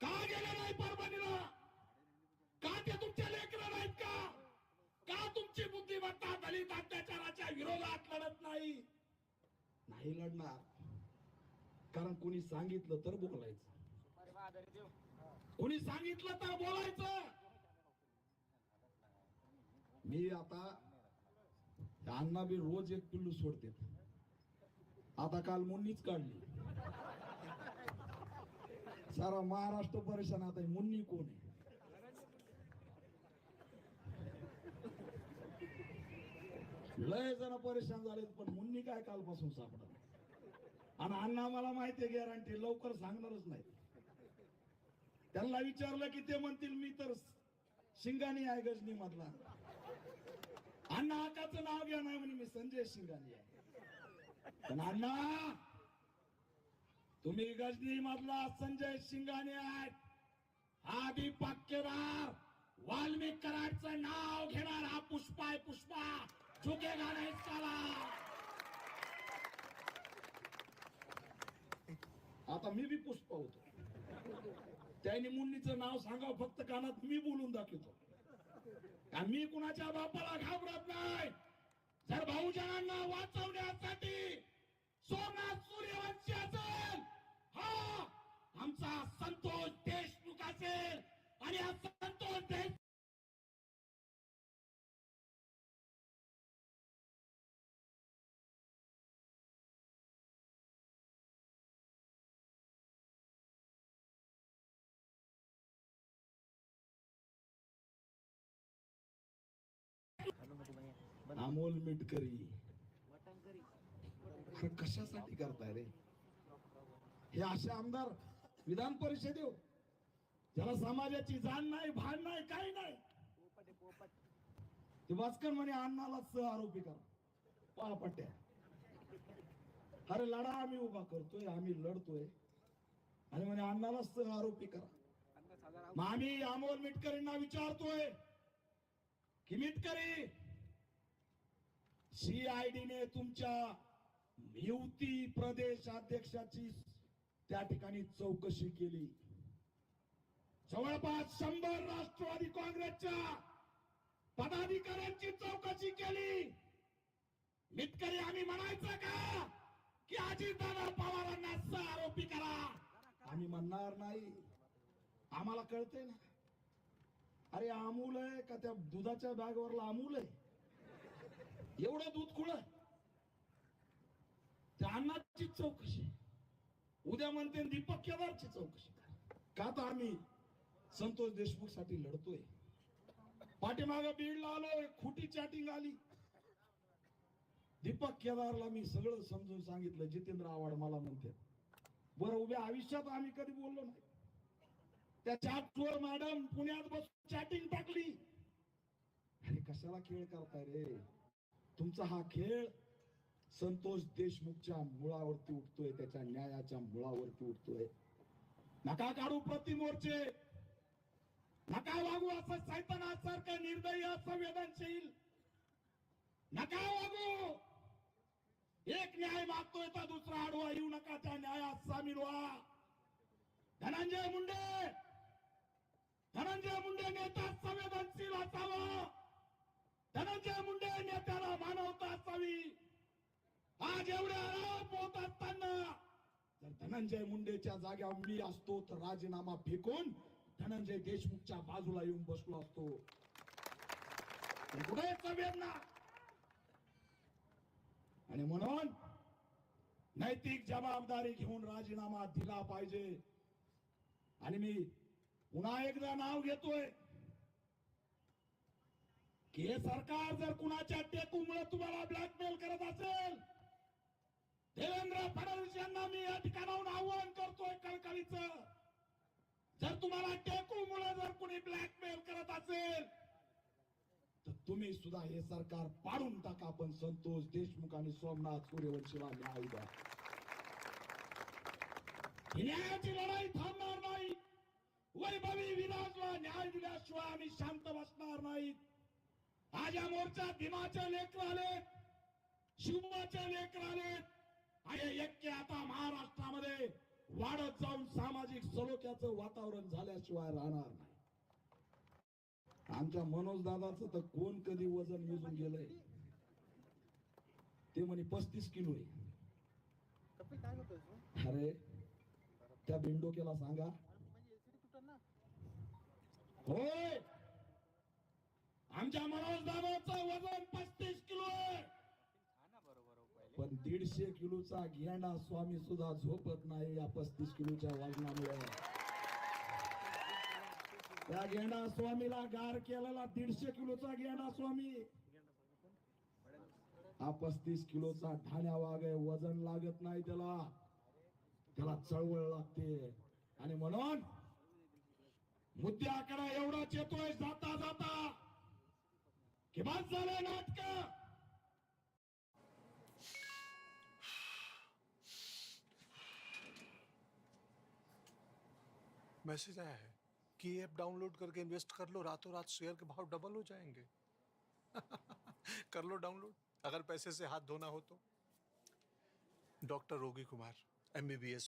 का गेला नाही परभणीला. का ते तुमच्या लेकरं नाहीत का? का तुमची बुद्धिमत्ता दलित अत्याचाराच्या विरोधात लढत नाही? नाही लढणार. कारण कोणी सांगितलं तर बोलायचं. कोणी सांगितलं तर बोलायचं. मी आता अण्णा बी रोज एक पिल्लू सोडते आता काल मुन्नीच काढली. सारा महाराष्ट्र परेशान आता आहे. मुन्नी कोण आहे? लय जण परेशान झालेत पण मुन्नी काय कालपासून सापडत आणि अण्णा मला माहिती आहे गॅरंटी लवकर सांगणारच नाही. त्यांना विचारलं की ते म्हणतील मी तर शिंगाणी आहे गजनी मधला अण्णा आकाचं नाव घ्या नाही म्हणे मी संजय शिंगाणी आहे. पण अण्णा तुम्ही गजनी मधला संजय शिंगाने आहेत. आधी दीपक केदार वाल्मिक कराडचं नाव घेणार हा पुष्पा आहे पुष्पा. झुकेगा नाही साला आता मी बी पुष्पा होतो. त्यांनी मुन्नीचं नाव सांगा फक्त कानात मी बोलून दाखवतो. आणि मी कुणाच्या बापाला घाबरत नाही? जर भाऊजनांना वाचवण्यासाठी सोमनाथ सूर्यवंशी अमोल मिटकरी. कशासाठी करताय रे? हे असे आमदार विधान परिषदेव ज्याला समाजाची जाण नाही भान नाही काही नाही. ते भास्कर म्हणे अण्णाला सह आरोपी करा. पहा पट्ट्या. अरे लढा आम्ही उभा करतोय आम्ही लढतोय. आणि म्हणे अण्णाला सह आरोपी करा. मग आम्ही अमोल मिटकरींना विचारतोय की मिटकरी सीआयडीने तुमच्या युती प्रदेश अध्यक्षाची त्या ठिकाणी चौकशी केली. जवळपास शंभर राष्ट्रवादी काँग्रेसच्या पदाधिकाऱ्यांची चौकशी केली. मितकरी आम्ही म्हणायचं का? की अजितदादा पवारांना सह आरोपी करा. आम्ही म्हणणार नाही. आम्हाला कळते ना? अरे अमूल आहे का? त्या दुधाच्या बॅगवरला अमूल आहे? एवढं दूध कुळ त्या अन्नाची चौकशी. उद्या म्हणते दीपक केदारची चौकशी का तर आम्ही संतोष देशमुखसाठी लढतोय. पाठीमाग बीडला आलोय खोटी चॅटिंग आली. दीपक केदारला मी सगळं समजून सांगितलं जितेंद्र आव्हाड मला म्हणते. बरं उभ्या आयुष्यात आम्ही कधी बोललो नाही. त्या चॅटवर मॅडम पुण्यात बसून चॅटिंग टाकली. अरे कशाला खेळ करताय रे? तुमचा हा खेळ संतोष देशमुखच्या मुळावरती उठतोय त्याच्या न्यायाच्या मुळावरती उठतोय. नका काढू प्रतिमोर्चे नका वागू असं सैतानासारखं निर्दयी असंवेदनशील. नका वागू. एक न्याय मागतोय तर दुसरा आडवा येऊ नका त्या न्यायात सामील व्हा. धनंजय मुंडे. धनंजय मुंडे नेता संवेदनशील असावा. धनंजय मुंडे नेत्याला आज एवढे आरोप होत असताना जर धनंजय मुंडेच्या जाग्यावर मी असतो तर राजीनामा फेकून धनंजय देशमुखच्या बाजूला येऊन बसलो असतो. वेदना. आणि म्हणून नैतिक जबाबदारी घेऊन राजीनामा दिला पाहिजे. आणि मी पुन्हा एकदा नाव घेतोय. की हे सरकार जर कुणाच्या टेकूमुळे तुम्हाला ब्लॅकमेल करत असेल देवेंद्र फडणवीस यांना मी या ठिकाणाहून आव्हान करतोय कळकळीच. जर तुम्हाला टेकूमुळे जर कुणी ब्लॅकमेल करत असेल तर तुम्ही सुद्धा हे सरकार पाडून टाका पण संतोष देशमुख आणि सोमनाथ सूर्यवंशीला न्याय द्या न्यायाची लढाई थांबणार नाही. वैभवी विलासला न्याय दिल्याशिवाय आम्ही शांत बसणार नाहीत आज या मोर्चात भीमाचे लेकर आले शिवबाचे लेकर आले आणि एक्के आता महाराष्ट्रामध्ये वाढत जाऊन सामाजिक सलोख्याचं वातावरण झाल्याशिवाय राहणार नाही. आमच्या मनोज दादाचं तर कोण कधी वजन विजून गेलंय? ते म्हणे पस्तीस किलो आहे. अरे त्या बिंडोकेला सांगा. होय! आमच्या मनोज दादाचं दीडशे किलोचा घेंडा स्वामी सुद्धा झोपत नाही या पस्तीस किलोच्या वजनामुळे. त्या गेंडा स्वामीला गार केलेला दीडशे किलोचा घेणा स्वामी. हा पस्तीस किलोचा ठाण्या वागे आहे वजन लागत नाही त्याला. त्याला चळवळ लागते. आणि म्हणून मुद्द्याकडे एवढाच येतोय जाता जाता. कि बस झालं नाटक. मैसेज आया है कि ऐप डाउनलोड करके इन्वेस्ट कर लो, रातों रात शेयर के भाव डबल हो जाएँगे। कर लो डाउनलोड। अगर पैसे से हाथ धोना हो तो। डॉक्टर रोगी कुमार एमबीबीएस